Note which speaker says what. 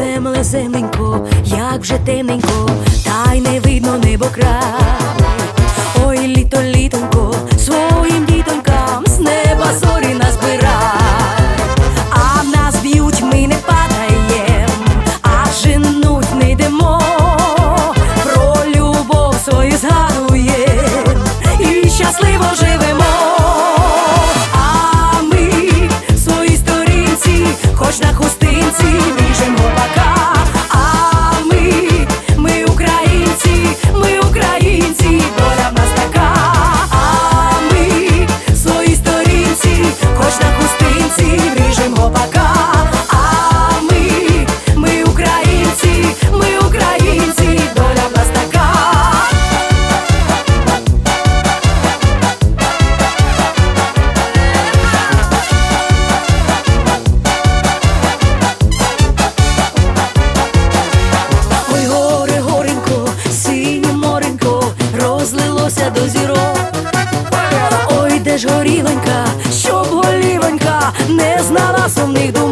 Speaker 1: земле, земленько, як вже темненько, та й не видно небо край. Ой, літо літо. піднялася до зірок. Ой, де ж горілонька, щоб голівонька не знала сумних думок.